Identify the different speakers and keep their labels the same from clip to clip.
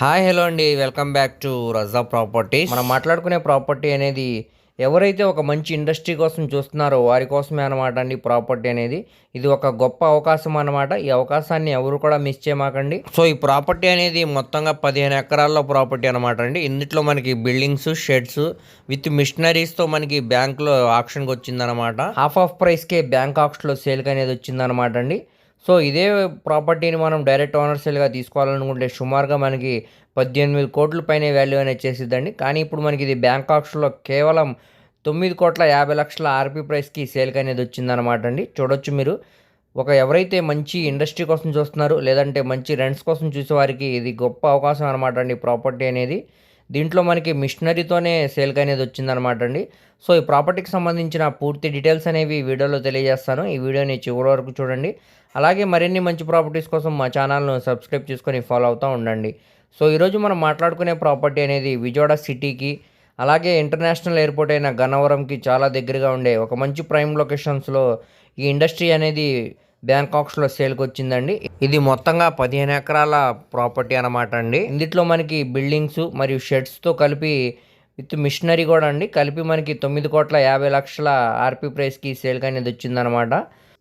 Speaker 1: Hi hello అండి. Welcome back to Raza property మనం మాట్లాడుకునే ప్రాపర్టీ అనేది ఎవరైతే ఒక మంచి ఇండస్ట్రీ కోసం చూస్తున్నారో వారి కోసమే అనమాట అండి ప్రాపర్టీ అనేది. ఇది ఒక గొప్ప అవకాశం అనమాట ఈ అవకాశాన్ని ఎవరు కూడా మిస్ చేయమాకండి. సో ఈ ప్రాపర్టీ అనేది మొత్తంగా పదిహేను ఎకరాల్లో ప్రాపర్టీ అనమాట అండి. ఇందులో మనకి బిల్డింగ్స్ షెడ్స్ విత్ మిషనరీస్తో మనకి బ్యాంక్లో ఆప్షన్కి వచ్చిందనమాట హాఫ్ ఆఫ్ ప్రైస్కే బ్యాంక్ ఆప్షన్లో సేల్కి అనేది వచ్చిందనమాట అండి. సో ఇదే ప్రాపర్టీని మనం డైరెక్ట్ ఓనర్ సేల్గా తీసుకోవాలనుకుంటే సుమారుగా మనకి పద్దెనిమిది కోట్ల పైన వాల్యూ అనేది చేసిద్దండి. కానీ ఇప్పుడు మనకి ఇది బ్యాంక్ ఆప్షన్లో కేవలం తొమ్మిది కోట్ల యాభై లక్షల ఆర్పీ ప్రైస్కి సేల్కి అనేది వచ్చిందనమాట అండి. చూడొచ్చు మీరు. ఒక ఎవరైతే మంచి ఇండస్ట్రీ కోసం చూస్తున్నారు లేదంటే మంచి రెంట్స్ కోసం చూసే వారికి ఇది గొప్ప అవకాశం అనమాట అండి ప్రాపర్టీ అనేది. దీంట్లో మనకి మిషనరీతోనే సేల్ అనేది వచ్చిందనమాట అండి. సో ఈ ప్రాపర్టీకి సంబంధించిన పూర్తి డీటెయిల్స్ అనేవి వీడియోలో తెలియజేస్తాను. ఈ వీడియోని చివరి వరకు చూడండి. అలాగే మరిన్ని మంచి ప్రాపర్టీస్ కోసం మా ఛానల్ను సబ్స్క్రైబ్ చేసుకొని ఫాలో అవుతూ ఉండండి. సో ఈరోజు మనం మాట్లాడుకునే ప్రాపర్టీ అనేది విజయవాడ సిటీకి అలాగే ఇంటర్నేషనల్ ఎయిర్పోర్ట్ అయిన గన్నవరంకి చాలా దగ్గరగా ఉండే ఒక మంచి ప్రైమ్ లొకేషన్స్లో ఈ ఇండస్ట్రీ అనేది బ్యాంకాక్స్లో సేల్కి వచ్చిందండి ఇది మొత్తంగా పదిహేను ఎకరాల ప్రాపర్టీ అనమాట అండి. ఇందులో మనకి బిల్డింగ్స్ మరియు షెడ్స్తో కలిపి విత్ మిషనరీ కూడా అండి. కలిపి మనకి తొమ్మిది కోట్ల యాభై లక్షల ఆర్పీ ప్రైస్కి సేల్కి అనేది వచ్చిందనమాట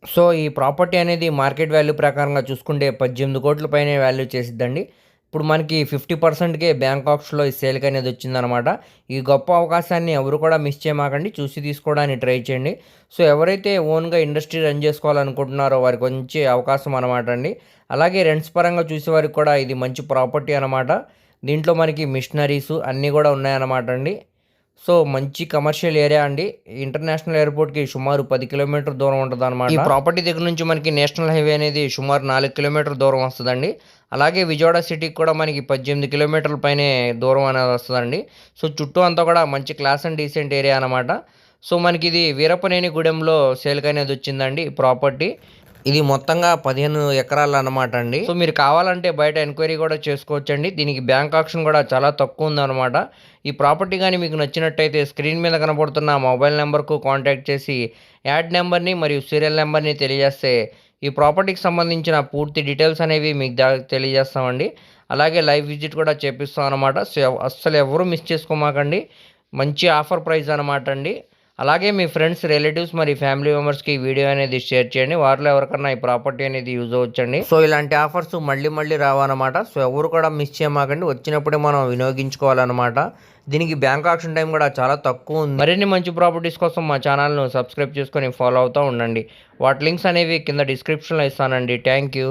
Speaker 1: సో ఈ ప్రాపర్టీ అనేది మార్కెట్ వాల్యూ ప్రకారంగా చూసుకుంటే పద్దెనిమిది కోట్ల పైన వాల్యూ చేసిద్దండి. ఇప్పుడు మనకి ఫిఫ్టీ పర్సెంట్కే బ్యాంకాక్స్లో ఈ సేల్కి అనేది వచ్చిందనమాట. ఈ గొప్ప అవకాశాన్ని ఎవరు కూడా మిస్ చేయమాకండి. చూసి తీసుకోవడానికి ట్రై చేయండి. సో ఎవరైతే ఓన్గా ఇండస్ట్రీ రన్ చేసుకోవాలనుకుంటున్నారో వారికి మంచి అవకాశం అనమాట అండి. అలాగే రెంట్స్ పరంగా చూసే వారికి కూడా ఇది మంచి ప్రాపర్టీ అనమాట. దీంట్లో మనకి మిషనరీస్ అన్నీ కూడా ఉన్నాయన్నమాట అండి. సో మంచి కమర్షియల్ ఏరియా అండి. ఇంటర్నేషనల్ ఎయిర్పోర్ట్కి సుమారు పది కిలోమీటర్ దూరం ఉంటుంది అనమాట ఈ ప్రాపర్టీ దగ్గర నుంచి మనకి నేషనల్ హైవే అనేది సుమారు నాలుగు కిలోమీటర్ దూరం వస్తుందండి. అలాగే విజయవాడ సిటీకి కూడా మనకి పద్దెనిమిది కిలోమీటర్ల పైనే దూరం అనేది వస్తుందండి. సో చుట్టూ అంతా కూడా మంచి క్లాస్ అండ్ డీసెంట్ ఏరియా అనమాట సో మనకి ఇది వీరపనేని గూడెంలో సేల్కి అనేది వచ్చిందండి ప్రాపర్టీ. ఇది మొత్తంగా పదిహేను ఎకరాలు అనమాట అండి. సో మీరు కావాలంటే బయట ఎంక్వైరీ కూడా చేసుకోవచ్చండి. దీనికి బ్యాంక్ ఆప్షన్ కూడా చాలా తక్కువ ఉందన్నమాట. ఈ ప్రాపర్టీ కానీ మీకు నచ్చినట్టయితే స్క్రీన్ మీద కనబడుతున్న మొబైల్ నెంబర్కు కాంటాక్ట్ చేసి యాడ్ నెంబర్ని మరియు సీరియల్ నెంబర్ని తెలియజేస్తే ఈ ప్రాపర్టీకి సంబంధించిన పూర్తి డీటెయిల్స్ అనేవి మీకు దా తెలియజేస్తామండి. అలాగే లైవ్ విజిట్ కూడా చేపిస్తాం అనమాట సో అస్సలు ఎవరు మిస్ చేసుకోమాకండి. మంచి ఆఫర్ ప్రైస్ అనమాట అండి. అలాగే మీ ఫ్రెండ్స్ రిలేటివ్స్ మరి ఫ్యామిలీ మెంబర్స్కి ఈ వీడియో అనేది షేర్ చేయండి. వారిలో ఎవరికన్నా ఈ ప్రాపర్టీ అనేది యూజ్ అవ్వచ్చండి. సో ఇలాంటి ఆఫర్స్ మళ్ళీ మళ్ళీ రావన్నమాట. సో ఎవరు కూడా మిస్ చేయమాకండి. వచ్చినప్పుడే మనం వినియోగించుకోవాలన్నమాట. దీనికి బ్యాంక్ ఆప్షన్ టైం కూడా చాలా తక్కువ ఉంది. మరిన్ని మంచి ప్రాపర్టీస్ కోసం మా ఛానల్ను సబ్స్క్రైబ్ చేసుకొని ఫాలో అవుతూ ఉండండి. వాటి లింక్స్ అనేవి కింద డిస్క్రిప్షన్లో ఇస్తానండి. Thank you.